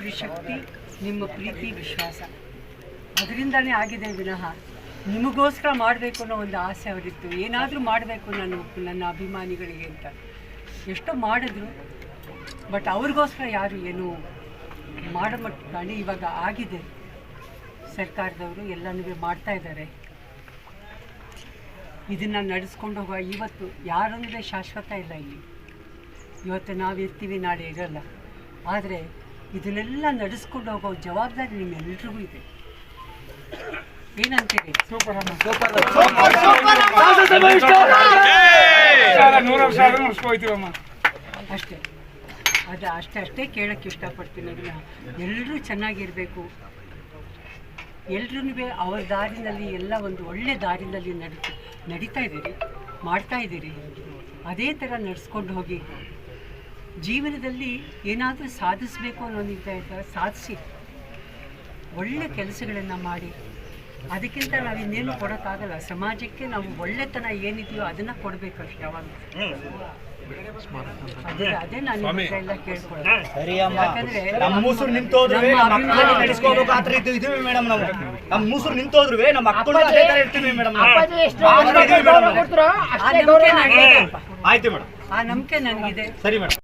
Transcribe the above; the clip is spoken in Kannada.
ಅವರ ಶಕ್ತಿ, ನಿಮ್ಮ ಪ್ರೀತಿ, ವಿಶ್ವಾಸ. ಅದರಿಂದನೇ ಆಗಿದೆ ವಿನಃ. ನಿಮಗೋಸ್ಕರ ಮಾಡಬೇಕು ಅನ್ನೋ ಒಂದು ಆಸೆ ಅವರಿತ್ತು. ಏನಾದರೂ ಮಾಡಬೇಕು ನಾನು ನನ್ನ ಅಭಿಮಾನಿಗಳಿಗೆ ಅಂತ. ಎಷ್ಟೋ ಮಾಡಿದ್ರು, ಬಟ್ ಅವ್ರಿಗೋಸ್ಕರ ಯಾರು ಏನು ಮಟ್ಟ ಕಾಣಿ ಇವಾಗ ಆಗಿದೆ. ಸರ್ಕಾರದವರು ಎಲ್ಲನೂ ಮಾಡ್ತಾ ಇದ್ದಾರೆ. ಇದನ್ನು ನಡೆಸ್ಕೊಂಡು ಹೋಗುವ ಇವತ್ತು ಯಾರಂದರೆ ಶಾಶ್ವತ ಇಲ್ಲ ಇಲ್ಲಿ. ಇವತ್ತು ನಾವು ಇರ್ತೀವಿ, ನಾಳೆ ಇರಲ್ಲ. ಆದರೆ ಇದನ್ನೆಲ್ಲ ನಡೆಸ್ಕೊಂಡು ಹೋಗೋ ಜವಾಬ್ದಾರಿ ನಿಮ್ಮೆಲ್ಲರಿಗೂ ಇದೆ. ಏನಂತೀರಿ? ಅಷ್ಟೇ. ಅದು ಅಷ್ಟೇ ಅಷ್ಟೇ ಕೇಳೋಕ್ಕೆ ಇಷ್ಟಪಡ್ತೀನಿ ಅದನ್ನ. ಎಲ್ಲರೂ ಚೆನ್ನಾಗಿರಬೇಕು. ಎಲ್ರೂ ಅವ್ರ ದಾರಿನಲ್ಲಿ ಎಲ್ಲ ಒಂದು ಒಳ್ಳೆ ದಾರಿನಲ್ಲಿ ನಡೀತಿ ನಡೀತಾ ಇದ್ದೀರಿ ಮಾಡ್ತಾ ಇದ್ದೀರಿ. ಅದೇ ಥರ ನಡೆಸ್ಕೊಂಡು ಹೋಗಿ ಜೀವನದಲ್ಲಿ ಏನಾದರೂ ಸಾಧಿಸಬೇಕು ಅನ್ನೋ ನಿರ್ಧಾರ ಸಾಧಿಸಿ. ಒಳ್ಳೆ ಕೆಲಸಗಳನ್ನು ಮಾಡಿ. ಅದಕ್ಕಿಂತ ನಾವು ಇನ್ನೇನು ಕೊಡೋಕ್ಕಾಗಲ್ಲ. ಸಮಾಜಕ್ಕೆ ನಾವು ಒಳ್ಳೆತನ ಏನಿದೆಯೋ ಅದನ್ನು ಕೊಡಬೇಕು ಅಷ್ಟೇ ಯಾವಾಗ ಅದೇ ಅದೇ ನಾನು ಎಲ್ಲ ಕೇಳ್ಕೊಳ್ಳೋದು. ಸರಿ ನಮ್ಮ ಮೂಸರು ನಿಂತೋದ್ರು ನಮ್ಮ ಮಕ್ಕಳನ್ನ ನಡೆಸ್ಕೋಬೇಕು ಆ ಥರ ಇದ್ದು ಇದೀವಿ ಮೇಡಮ್ ನಾವು. ನಮ್ಮ ಮೂಸರು ನಿಂತೋದ್ರು ನಮ್ಮ ಮಕ್ಕಳು ಅದೇ ಥರ ಇರ್ತೀವಿ ಮೇಡಮ್ ಆ ನಂಬಿಕೆ ನನಗಿದೆ. ಆಯ್ತು ಮೇಡಮ್. ಆ ನಂಬಿಕೆ ನನಗಿದೆ. ಸರಿ ಮೇಡಮ್.